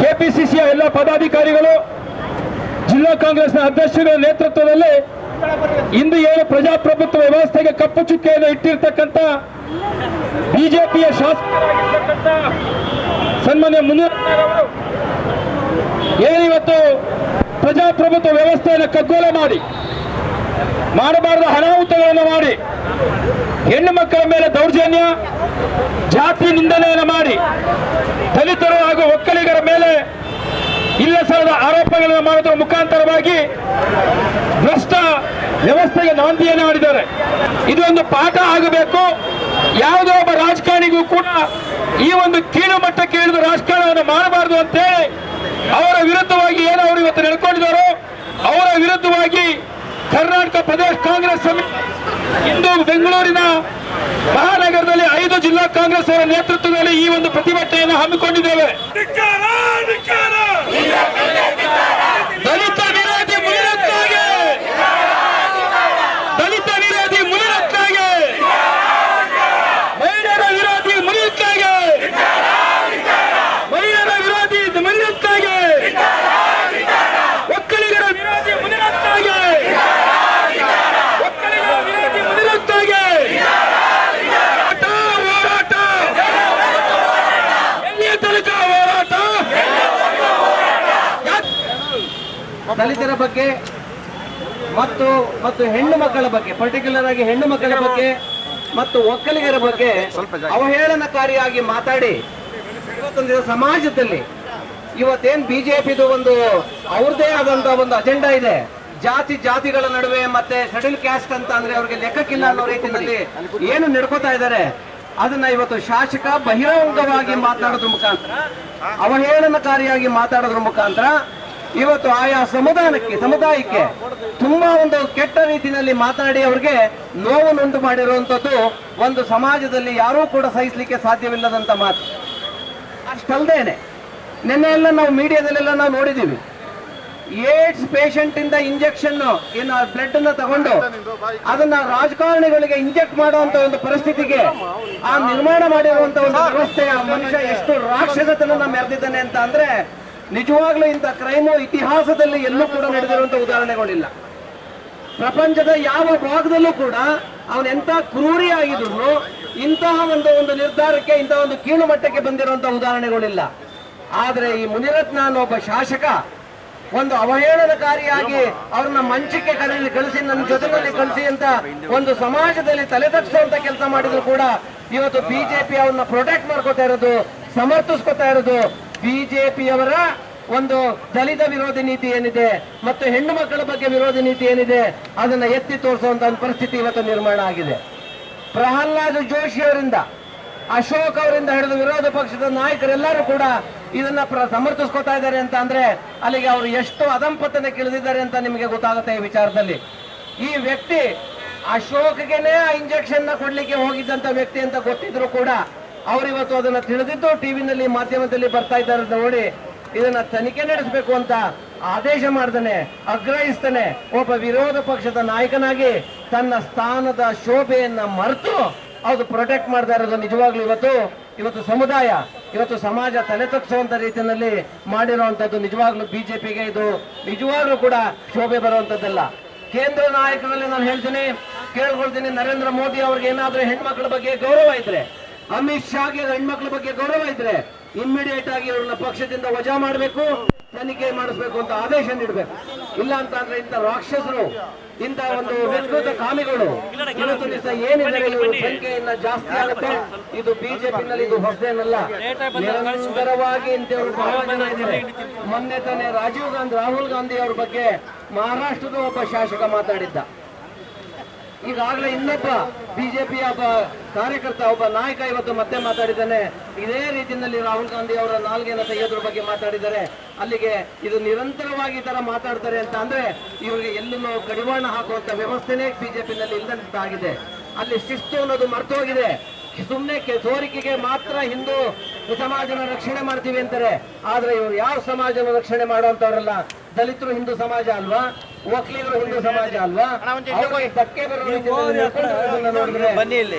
ಕೆಪಿಸಿಸಿಯ ಎಲ್ಲ ಪದಾಧಿಕಾರಿಗಳು, ಜಿಲ್ಲಾ ಕಾಂಗ್ರೆಸ್ನ ಅಧ್ಯಕ್ಷರ ನೇತೃತ್ವದಲ್ಲಿ ಇಂದು ಏನು ಪ್ರಜಾಪ್ರಭುತ್ವ ವ್ಯವಸ್ಥೆಗೆ ಕಪ್ಪು ಚುಕ್ಕೆಯನ್ನು ಇಟ್ಟಿರ್ತಕ್ಕಂಥ ಬಿಜೆಪಿಯ ಶಾಸಕರಾಗಿರ್ತಕ್ಕಂಥ ಸನ್ಮಾನ್ಯ ಮುನಿಯಪ್ಪನವರು ಏನಿವತ್ತು ಪ್ರಜಾಪ್ರಭುತ್ವ ವ್ಯವಸ್ಥೆಯನ್ನು ಕಗ್ಗೋಲ ಮಾಡಿ, ಮಾಡಬಾರದ ಅನಾಹುತಗಳನ್ನು ಮಾಡಿ ಹೆಣ್ಣು ಮಕ್ಕಳ ಮೇಲೆ ದೌರ್ಜನ್ಯ, ಜಾತಿ ನಿಂದನೆಯನ್ನು ಮಾಡಿ ದಲಿತರು ಹಾಗೂ ಒಕ್ಕಲಿಗರ ಮೇಲೆ ಇಲ್ಲ ಸಲ್ಲದ ಆರೋಪಗಳನ್ನು ಮಾಡೋದ್ರ ಮುಖಾಂತರವಾಗಿ ಭ್ರಷ್ಟ ವ್ಯವಸ್ಥೆಗೆ ನಾಂದಿಯನ್ನು ಮಾಡಿದ್ದಾರೆ. ಇದೊಂದು ಪಾಠ ಆಗಬೇಕು. ಯಾವುದೋ ಒಬ್ಬ ರಾಜಕಾರಣಿಗೂ ಕೂಡ ಈ ಒಂದು ಕೀಳು ಮಟ್ಟಕ್ಕೆ ಇಳಿದು ರಾಜಕಾರಣವನ್ನು ಮಾಡಬಾರದು ಅಂತೇಳಿ ಅವರ ವಿರುದ್ಧವಾಗಿ ಏನು ಅವರು ಇವತ್ತು ನಡ್ಕೊಂಡಿದ್ದಾರೋ, ಅವರ ವಿರುದ್ಧವಾಗಿ ಕರ್ನಾಟಕ ಪ್ರದೇಶ ಕಾಂಗ್ರೆಸ್ ಸಮಿತಿ ಇಂದು ಬೆಂಗಳೂರಿನ ಮಹಾನಗರದಲ್ಲಿ ಐದು ಜಿಲ್ಲಾ ಕಾಂಗ್ರೆಸ್ ಅವರ ನೇತೃತ್ವದಲ್ಲಿ ಈ ಒಂದು ಪ್ರತಿಭಟನೆಯನ್ನು ಹಮ್ಮಿಕೊಂಡಿದ್ದೇವೆ. ದಲಿತರ ಬಗ್ಗೆ ಮತ್ತು ಮತ್ತು ಹೆಣ್ಣು ಮಕ್ಕಳ ಬಗ್ಗೆ ಪರ್ಟಿಕ್ಯುಲರ್ ಆಗಿ ಹೆಣ್ಣು ಮಕ್ಕಳ ಬಗ್ಗೆ ಮತ್ತು ಒಕ್ಕಲಿಗರ ಬಗ್ಗೆ ಅವಹೇಳನಕಾರಿಯಾಗಿ ಮಾತಾಡಿ. ಇವತ್ತೊಂದು ಸಮಾಜದಲ್ಲಿ ಇವತ್ತೇನ್ ಬಿಜೆಪಿದು ಒಂದು ಅವ್ರದೇ ಆದಂತ ಒಂದು ಅಜೆಂಡಾ ಇದೆ. ಜಾತಿ ಜಾತಿಗಳ ನಡುವೆ ಮತ್ತೆ ಶೆಡ್ಯೂಲ್ ಕ್ಯಾಸ್ಟ್ ಅಂತ ಅಂದ್ರೆ ಅವ್ರಿಗೆ ಲೆಕ್ಕಕ್ಕಿಲ್ಲ ಅನ್ನೋ ರೀತಿಯಲ್ಲಿ ಏನು ನಡ್ಕೋತಾ ಇದ್ದಾರೆ ಅದನ್ನ ಇವತ್ತು ಶಾಸಕ ಬಹಿರಂಗವಾಗಿ ಮಾತಾಡೋದ್ರ ಮುಖಾಂತರ ಅವಹೇಳನಕಾರಿಯಾಗಿ ಮಾತಾಡೋದ್ರ ಮುಖಾಂತರ ಇವತ್ತು ಆಯಾ ಸಮುದಾಯಕ್ಕೆ ಸಮುದಾಯಕ್ಕೆ ತುಂಬಾ ಒಂದು ಕೆಟ್ಟ ರೀತಿಯಲ್ಲಿ ಮಾತನಾಡಿ ಅವ್ರಿಗೆ ನೋವನ್ನುಂಟು ಮಾಡಿರುವಂತದ್ದು ಒಂದು ಸಮಾಜದಲ್ಲಿ ಯಾರೂ ಕೂಡ ಸಹಿಸಲಿಕ್ಕೆ ಸಾಧ್ಯವಿಲ್ಲದಂತ ಮಾತು. ಅಷ್ಟಲ್ದೇನೆ ನಿನ್ನೆ ಎಲ್ಲ ನಾವು ಮೀಡಿಯಾದಲ್ಲೆಲ್ಲ ನಾವು ನೋಡಿದೀವಿ. ಏಡ್ಸ್ ಪೇಷಂಟ್ ಇಂದ ಇಂಜೆಕ್ಷನ್ ಏನು ಬ್ಲಡ್ ಅನ್ನ ತಗೊಂಡು ಅದನ್ನ ರಾಜಕಾರಣಿಗಳಿಗೆ ಇಂಜೆಕ್ಟ್ ಮಾಡುವಂತ ಒಂದು ಪರಿಸ್ಥಿತಿಗೆ ಆ ನಿರ್ಮಾಣ ಮಾಡಿರುವಂತ ಒಂದು ವ್ಯವಸ್ಥೆ ಆ ಮನುಷ್ಯ ಎಷ್ಟು ರಾಕ್ಷಸತನ ಮೆರೆದಿದ್ದಾನೆ ಅಂತ ಅಂದ್ರೆ ನಿಜವಾಗ್ಲೂ ಇಂಥ ಕ್ರೈಮು ಇತಿಹಾಸದಲ್ಲಿ ಎಲ್ಲೂ ಕೂಡ ನಡೆದಿರುವಂಥ ಉದಾಹರಣೆಗಳಿಲ್ಲ. ಪ್ರಪಂಚದ ಯಾವ ಭಾಗದಲ್ಲೂ ಕೂಡ ಅವನ ಎಂತ ಕ್ರೂರಿ ಆಗಿದ್ರು ಇಂತಹ ಒಂದು ಒಂದು ನಿರ್ಧಾರಕ್ಕೆ ಇಂತಹ ಒಂದು ಕೀಳು ಮಟ್ಟಕ್ಕೆ ಬಂದಿರುವಂತಹ ಉದಾಹರಣೆಗಳಿಲ್ಲ. ಆದ್ರೆ ಈ ಮುನಿರತ್ನ ಅನ್ನೋ ಒಬ್ಬ ಶಾಸಕ ಒಂದು ಅವಹೇಳನಕಾರಿಯಾಗಿ ಅವ್ರನ್ನ ಮಂಚಕ್ಕೆ ಕರೆಯಲ್ಲಿ ಕಳಿಸಿ ನನ್ನ ಜೊತೆನಲ್ಲಿ ಕಳಿಸಿ ಅಂತ ಒಂದು ಸಮಾಜದಲ್ಲಿ ತಲೆ ತಗ್ಗಿಸುವಂತ ಕೆಲಸ ಮಾಡಿದ್ರು ಕೂಡ ಇವತ್ತು ಬಿಜೆಪಿ ಅವ್ರನ್ನ ಪ್ರೊಟೆಕ್ಟ್ ಮಾಡ್ಕೋತಾ ಇರೋದು, ಸಮರ್ಥಿಸ್ಕೋತಾ ಇರೋದು ಬಿಜೆಪಿಯವರ ಒಂದು ದಲಿತ ವಿರೋಧಿ ನೀತಿ ಏನಿದೆ ಮತ್ತು ಹೆಣ್ಣು ಮಕ್ಕಳ ಬಗ್ಗೆ ವಿರೋಧಿ ನೀತಿ ಏನಿದೆ, ಅದನ್ನ ಎತ್ತಿ ತೋರಿಸುವಂತ ಒಂದು ಪರಿಸ್ಥಿತಿ ಇವತ್ತು ನಿರ್ಮಾಣ ಆಗಿದೆ. ಪ್ರಹ್ಲಾದ್ ಜೋಶಿ ಅವರಿಂದ, ಅಶೋಕ್ ಅವರಿಂದ ಹಿಡಿದು ವಿರೋಧ ಪಕ್ಷದ ನಾಯಕರೆಲ್ಲರೂ ಕೂಡ ಇದನ್ನ ಸಮರ್ಥಿಸ್ಕೊತಾ ಇದ್ದಾರೆ ಅಂತ ಅಂದ್ರೆ ಅಲ್ಲಿಗೆ ಅವರು ಎಷ್ಟು ಅದಂಪತನ ಇಳಿದಿದ್ದಾರೆ ಅಂತ ನಿಮಗೆ ಗೊತ್ತಾಗುತ್ತೆ ಈ ವಿಚಾರದಲ್ಲಿ. ಈ ವ್ಯಕ್ತಿ ಅಶೋಕ್ಗೆನೆ ಆ ಇಂಜೆಕ್ಷನ್ ಕೊಡ್ಲಿಕ್ಕೆ ಹೋಗಿದ್ದಂತ ವ್ಯಕ್ತಿ ಅಂತ ಗೊತ್ತಿದ್ರು ಕೂಡ ಅವ್ರು ಇವತ್ತು ಅದನ್ನ ತಿಳಿದಿದ್ದು ಟಿವಿನಲ್ಲಿ ಮಾಧ್ಯಮದಲ್ಲಿ ಬರ್ತಾ ಇದ್ದಾರೆ ನೋಡಿ ಇದನ್ನ ತನಿಖೆ ನಡೆಸಬೇಕು ಅಂತ ಆದೇಶ ಮಾಡ್ತಾನೆ ಆಗ್ರಹಿಸ್ತಾನೆ. ಒಬ್ಬ ವಿರೋಧ ಪಕ್ಷದ ನಾಯಕನಾಗಿ ತನ್ನ ಸ್ಥಾನದ ಶೋಭೆಯನ್ನ ಮರೆತು ಅದು ಪ್ರೊಟೆಕ್ಟ್ ಮಾಡ್ತಾ ಇರೋದು ನಿಜವಾಗ್ಲೂ ಇವತ್ತು ಇವತ್ತು ಸಮುದಾಯ, ಇವತ್ತು ಸಮಾಜ ತಲೆ ತಪ್ಪಿಸುವಂತ ರೀತಿಯಲ್ಲಿ ಮಾಡಿರುವಂತದ್ದು ನಿಜವಾಗ್ಲೂ ಬಿಜೆಪಿಗೆ ಇದು ನಿಜವಾಗ್ಲೂ ಕೂಡ ಶೋಭೆ ಬರುವಂತದ್ದಲ್ಲ. ಕೇಂದ್ರ ನಾಯಕರಲ್ಲಿ ನಾನು ಹೇಳ್ತೀನಿ, ಕೇಳ್ಕೊಳ್ತೀನಿ ನರೇಂದ್ರ ಮೋದಿ ಅವ್ರಿಗೆ ಏನಾದ್ರೂ ಹೆಣ್ಮಕ್ಳ ಬಗ್ಗೆ ಗೌರವ ಇದ್ರೆ ಅಮಿತ್ ಶಾಗೆ ಹೆಣ್ಮಕ್ಳ ಬಗ್ಗೆ ಗೌರವ ಇದ್ರೆ ಇಮ್ಮಿಡಿಯೇಟ್ ಆಗಿ ಅವ್ರನ್ನ ಪಕ್ಷದಿಂದ ವಜಾ ಮಾಡಬೇಕು, ತನಿಖೆ ಮಾಡಿಸ್ಬೇಕು ಅಂತ ಆದೇಶ ನೀಡಬೇಕು. ಇಲ್ಲ ಅಂತ ಅಂದ್ರೆ ಇಂಥ ರಾಕ್ಷಸರು, ಇಂಥ ಒಂದು ವಿಕೃತ ಕಾಮಿಗಳು. ಇವತ್ತು ದಿವಸ ಏನಿದೆ ಸಂಖ್ಯೆಯನ್ನ ಜಾಸ್ತಿ ಆಗುತ್ತೆ. ಇದು ಬಿಜೆಪಿನಲ್ಲಿ ಇದು ಹೊಸದೇನಲ್ಲ. ನಿರಂತರವಾಗಿ ಇಂಥವ್ರು ಬಹಳ ಜನ ಇದ್ದಾರೆ. ಮೊನ್ನೆ ತಾನೇ ರಾಜೀವ್ ಗಾಂಧಿ, ರಾಹುಲ್ ಗಾಂಧಿ ಅವ್ರ ಬಗ್ಗೆ ಮಹಾರಾಷ್ಟ್ರದ ಒಬ್ಬ ಶಾಸಕ ಮಾತಾಡಿದ್ದ. ಈಗಾಗಲೇ ಇನ್ನೊಬ್ಬ ಬಿಜೆಪಿಯ ಒಬ್ಬ ಕಾರ್ಯಕರ್ತ, ಒಬ್ಬ ನಾಯಕ ಇವತ್ತು ಮತ್ತೆ ಮಾತಾಡಿದ್ದಾನೆ. ಇದೇ ರೀತಿಯಲ್ಲಿ ರಾಹುಲ್ ಗಾಂಧಿ ಅವರ ನಾಲ್ಗೆಯನ್ನು ತೆಗೆಯೋದ್ರ ಬಗ್ಗೆ ಮಾತಾಡಿದ್ದಾರೆ. ಅಲ್ಲಿಗೆ ಇದು ನಿರಂತರವಾಗಿ ಈ ತರ ಮಾತಾಡ್ತಾರೆ ಅಂತ ಅಂದ್ರೆ ಇವರಿಗೆ ಎಲ್ಲೂ ಕಡಿವಾಣ ಹಾಕುವಂಥ ವ್ಯವಸ್ಥೆನೇ ಬಿಜೆಪಿನಲ್ಲಿ ಇಲ್ಲದಂತಾಗಿದೆ ಅಲ್ಲಿ ಶಿಸ್ತು ಅನ್ನೋದು ಮರ್ತೋಗಿದೆ. ಸುಮ್ಮನೆ ಸೋರಿಕೆಗೆ ಮಾತ್ರ ಹಿಂದೂ ಸಮಾಜನ ರಕ್ಷಣೆ ಮಾಡ್ತೀವಿ ಅಂತಾರೆ. ಆದ್ರೆ ಇವರು ಯಾವ ಸಮಾಜನ ರಕ್ಷಣೆ ಮಾಡುವಂತವ್ರಲ್ಲ ದಲಿತರು ಹಿಂದೂ ಸಮಾಜ ಅಲ್ವಾ? ಒಕ್ಕಲಿಗರು ಹಿಂದೂ ಸಮಾಜ ಅಲ್ವಾ? ಬನ್ನಿ ಧಕ್ಕೆ